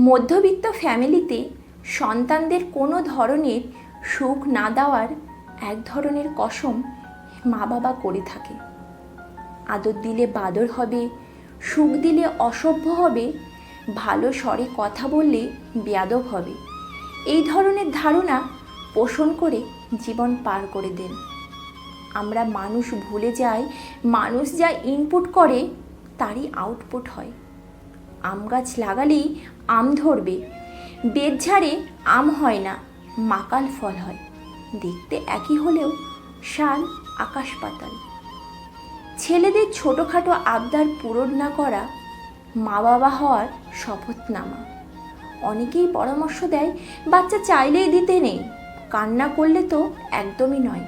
মধ্যবিত্ত ফ্যামিলিতে সন্তানদের কোনো ধরনের সুখ না দেওয়ার এক ধরনের কসম মা বাবা করে থাকে। আদর দিলে বাদর হবে, সুখ দিলে অসভ্য হবে, ভালো স্বরে কথা বললে বেয়াদব হবে। এই ধরনের ধারণা পোষণ করে জীবন পার করে দেন। আমরা মানুষ ভুলে যাই, মানুষ যা ইনপুট করে, তারই আউটপুট হয়। আম গাছ লাগালেই আম ধরবে। বেদ ঝাড়ে আম হয় না, মাকাল ফল হয়। দেখতে একই হলেও শাল আকাশ পাতাল। ছেলেদের ছোটোখাটো আবদার পূরণ না করা মা বাবা হওয়ার শপথনামা। অনেকেই পরামর্শ দেয়, বাচ্চা চাইলেই দিতে নেই। কান্না করলে তো একদমই নয়।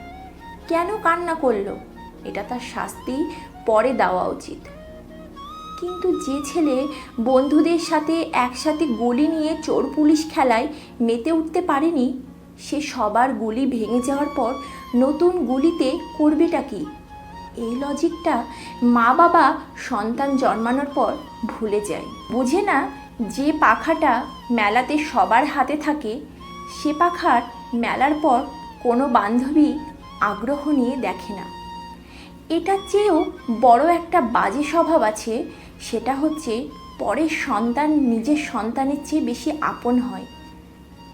কেন কান্না করল? এটা তার শাস্তি পরে দেওয়া উচিত। কিন্তু যে ছেলে বন্ধুদের সাথে একসাথে গুলি নিয়ে চোর পুলিশ খেলায় মেতে উঠতে পারেনি, সে সবার গুলি ভেঙে যাওয়ার পর নতুন গুলিতে করবেটা কি? এই লজিকটা মা বাবা সন্তান জন্মানোর পর ভুলে যায়। বুঝে না যে পাখাটা মেলাতে সবার হাতে থাকে, সে পাখার মেলার পর কোনো বান্ধবী আগ্রহ নিয়ে দেখে না। এটার চেয়েও বড় একটা বাজে স্বভাব আছে, সেটা হচ্ছে পরের সন্তান নিজের সন্তানের চেয়ে বেশি আপন হয়।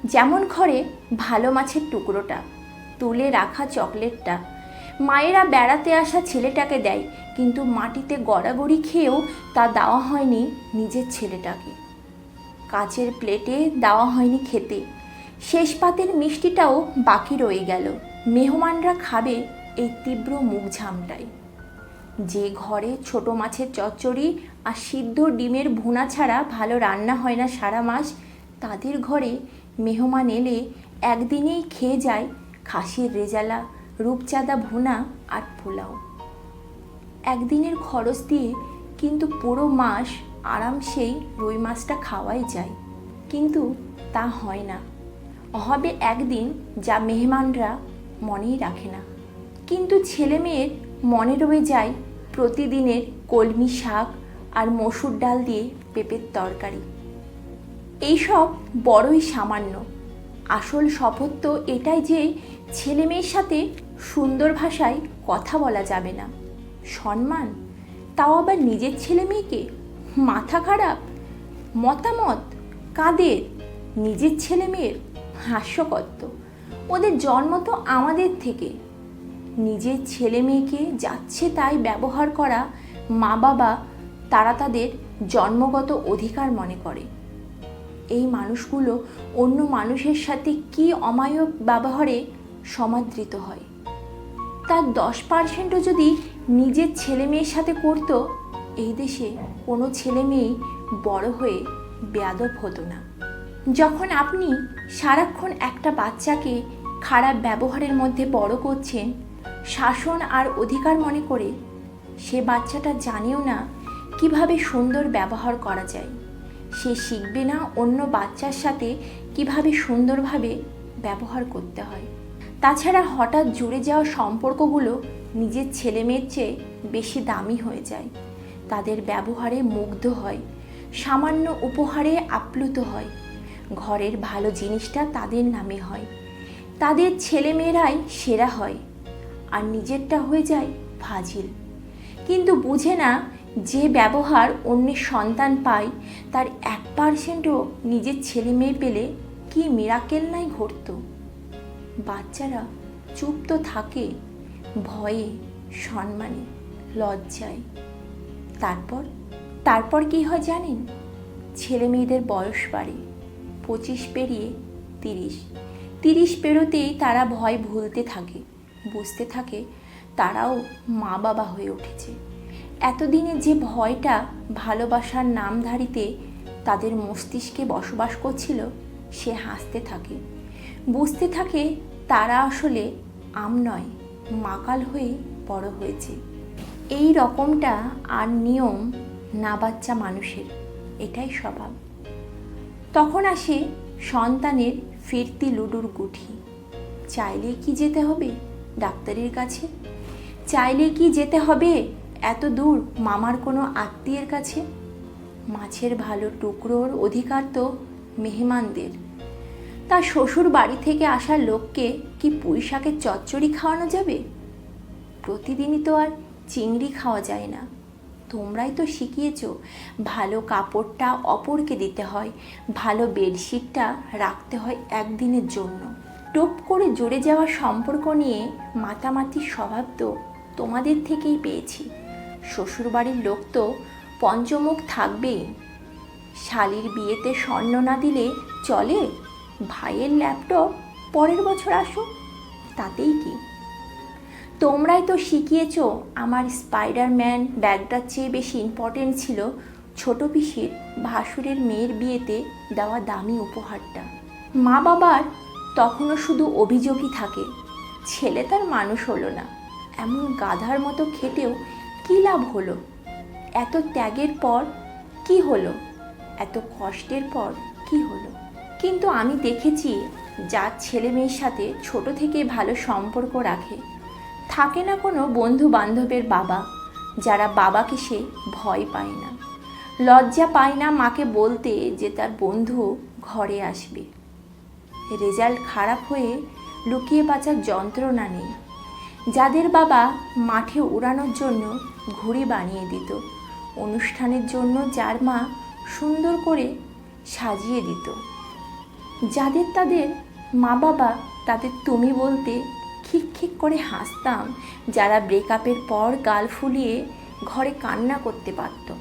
যেমন ঘরে ভালো মাছের টুকরোটা, তুলে রাখা চকলেটটা। মায়েরা বেড়াতে আসা ছেলেটাকে দেয়, কিন্তু মাটিতে গড়াগড়ি খেয়েও তা দেওয়া হয়নি নিজের ছেলেটাকে। কাচের প্লেটে দেওয়া হয়নি খেতে। শেষ পাতের মিষ্টিটাও বাকি রয়ে গেল। মেহমানরা খাবে এই তীব্র মুখ ঝামটাই যে ঘরে ছোট মাছের চচ্চড়ি আর সিদ্ধ ডিমের ভুনা ছাড়া ভালো রান্না হয় না সারা মাস, তাদের ঘরে মেহমান এলে একদিনেই খেয়ে যায় খাসির রেজালা, রূপচাঁদা ভুনা আর পোলাও। একদিনের খরচ দিয়ে কিন্তু পুরো মাস আরামসেই রুই মাছটা খাওয়াই যায়। কিন্তু তা হয় না। হবে একদিন যা মেহমানরা মনেই রাখে না। কিন্তু ছেলে মেয়ের মনে রয়ে যায় প্রতিদিনের কলমি শাক আর মসুর ডাল দিয়ে পেঁপের তরকারি। এইসব বড়ই সামান্য। আসল শপথ তো এটাই যে ছেলে মেয়ের সাথে সুন্দর ভাষায় কথা বলা যাবে না। সম্মান? তাও আবার নিজের ছেলে মেয়েকে? মাথা খারাপ? মতামত? কাদের? নিজের ছেলে মেয়ের? হাস্যকত্ব ওদের জন্ম তো আমাদের থেকে। নিজের ছেলে মেয়েকে যাচ্ছে তাই ব্যবহার করা মা বাবা তারা তাদের জন্মগত অধিকার মনে করে। এই মানুষগুলো অন্য মানুষের সাথে কি অমায়ক ব্যবহারে সমাদৃত হয়? তার দশ পার্সেন্টও যদি নিজের ছেলে মেয়ের সাথে করতো, এই দেশে কোনো ছেলে মেয়েই বড় হয়ে বেয়াদব হতো না। যখন আপনি সারাক্ষণ একটা বাচ্চাকে খারাপ ব্যবহারের মধ্যে বড় করছেন শাসন আর অধিকার মনে করে সে বাচ্চাটা জানেও না কীভাবে সুন্দর ব্যবহার করা যায়। সে শিখবে না অন্য বাচ্চার সাথে কীভাবে সুন্দরভাবে ব্যবহার করতে হয়। তাছাড়া হঠাৎ জুড়ে যাওয়া সম্পর্কগুলো নিজের ছেলে মেয়ের চেয়ে বেশি দামি হয়ে যায়। তাদের ব্যবহারে মুগ্ধ হয়, সামান্য উপহারে আপ্লুত হয়। ঘরের ভালো জিনিসটা তাদের নামে হয়। তাদের ছেলেমেয়েরাই সেরা হয়। আর নিজেরটা হয়ে যায় ফাজিল। কিন্তু বুঝে না যে ব্যবহার অন্যের সন্তান পায়, তার এক পার্সেন্টও নিজের ছেলে মেয়ে পেলে কি মিরাকেল নাই ঘটতো। বাচ্চারা চুপ তো থাকে, ভয়ে, সম্মানে, লজ্জায়। তারপর তারপর কি হয় জানেন? ছেলে মেয়েদের বয়স বাড়ে, পঁচিশ পেরিয়ে তিরিশ। তিরিশ পেরোতেই তারা ভয় ভুলতে থাকে। বুঝতে থাকে, তারাও মা বাবা হয়ে উঠেছে। এতদিনে যে ভয়টা ভালোবাসার নামধারীতে তাদের মস্তিষ্কে বসবাস করছিল, সে হাসতে থাকে। বুঝতে থাকে, তারা আসলে আম নয়, মাকাল হয়ে বড় হয়েছে। এই রকমটা আর নিয়ম না বাচ্চা মানুষের, এটাই স্বভাব। তখন আসে সন্তানের ফিরতি লুডুর গুঠি। চাইলে কি যেতে হবে? ডাক্তারের কাছে? চাইলে কি যেতে হবে? এত দূর মামার কোনো আত্মীয়ের কাছে? মাছের ভালো টুকরোর অধিকার তো মেহমানদের। তার শ্বশুর বাড়ি থেকে আসা লোককে কি পুঁই শাকের চচ্চড়ি খাওয়ানো যাবে? প্রতিদিনই তো আর চিংড়ি খাওয়া যায় না। তোমরাই তো শিখিয়েছ, ভালো কাপড়টা অপরকে দিতে হয়, ভালো বেডশিটটা রাখতে হয় একদিনের জন্য। টুপ করে জুড়ে যাওয়া সম্পর্ক নিয়ে মাতামাতির স্বভাব তো তোমাদের থেকেই পেয়েছি। শ্বশুরবাড়ির লোক তো পঞ্চমুখ থাকবেই। শালির বিয়েতে স্বর্ণ না দিলে চলে? ভাইয়ের ল্যাপটপ পরের বছর আসো তাতেই কি? তোমরাই তো শিখিয়েছ আমার স্পাইডারম্যান ব্যাগটার চেয়ে বেশি ইম্পর্টেন্ট ছিল। ছোট পিসির ভাসুরের মেয়ের বিয়েতে দেওয়া দামি উপহারটা। মা বাবার তখনও শুধু অভিযোগই থাকে, ছেলে তার মানুষ হলো না। এমন গাধার মতো খেটেও কী লাভ হলো? এত ত্যাগের পর কি হলো? এত কষ্টের পর কি হলো? কিন্তু আমি দেখেছি যার ছেলে মেয়ের সাথে ছোট থেকে ভালো সম্পর্ক রাখে। থাকে না কোনো বন্ধু বান্ধবের বাবা, যারা বাবাকে সে ভয় পায় না। লজ্জা পায় না মাকে বলতে যে তার বন্ধু ঘরে আসবে। রেজাল্ট খারাপ হয়ে লুকিয়ে বাঁচার যন্ত্রণা নেই। যাদের বাবা মাঠে উড়ানোর জন্য ঘুড়ি বানিয়ে দিত, অনুষ্ঠানের জন্য যার মা সুন্দর করে সাজিয়ে দিত। যাদের তাদের মা বাবা তাদের তুমি বলতে খিক খিক করে হাসতাম, যারা ব্রেকআপের পর গাল ফুলিয়ে ঘরে কান্না করতে পারত।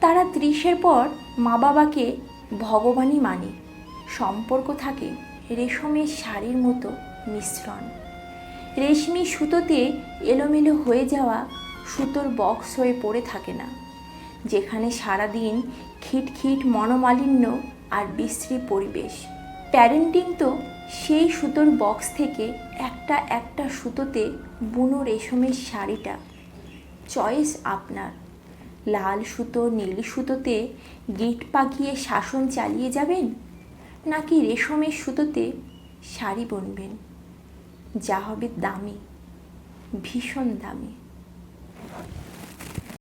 তারা ত্রিশের পর মা বাবাকে ভগবানই মানে। সম্পর্ক থাকে রেশমের শাড়ির মতো মিশ্রণ। রেশমি সুতোতে এলোমেলো হয়ে যাওয়া সুতোর বক্স হয়ে পড়ে থাকে না, যেখানে সারাদিন খিটখিট মনোমালিন্য আর বিশ্রী পরিবেশ। প্যারেন্টিং তো সেই সুতোর বক্স থেকে একটা একটা সুতোতে বুনো রেশমের শাড়িটা। চয়েস আপনার। লাল সুতো, নীল সুতোতে গিট পাকিয়ে শাসন চালিয়ে যাবেন? নাকি রেশমের সুতোতে শাড়ি বনবেন? যা হবে দামি ভীষণ দামি।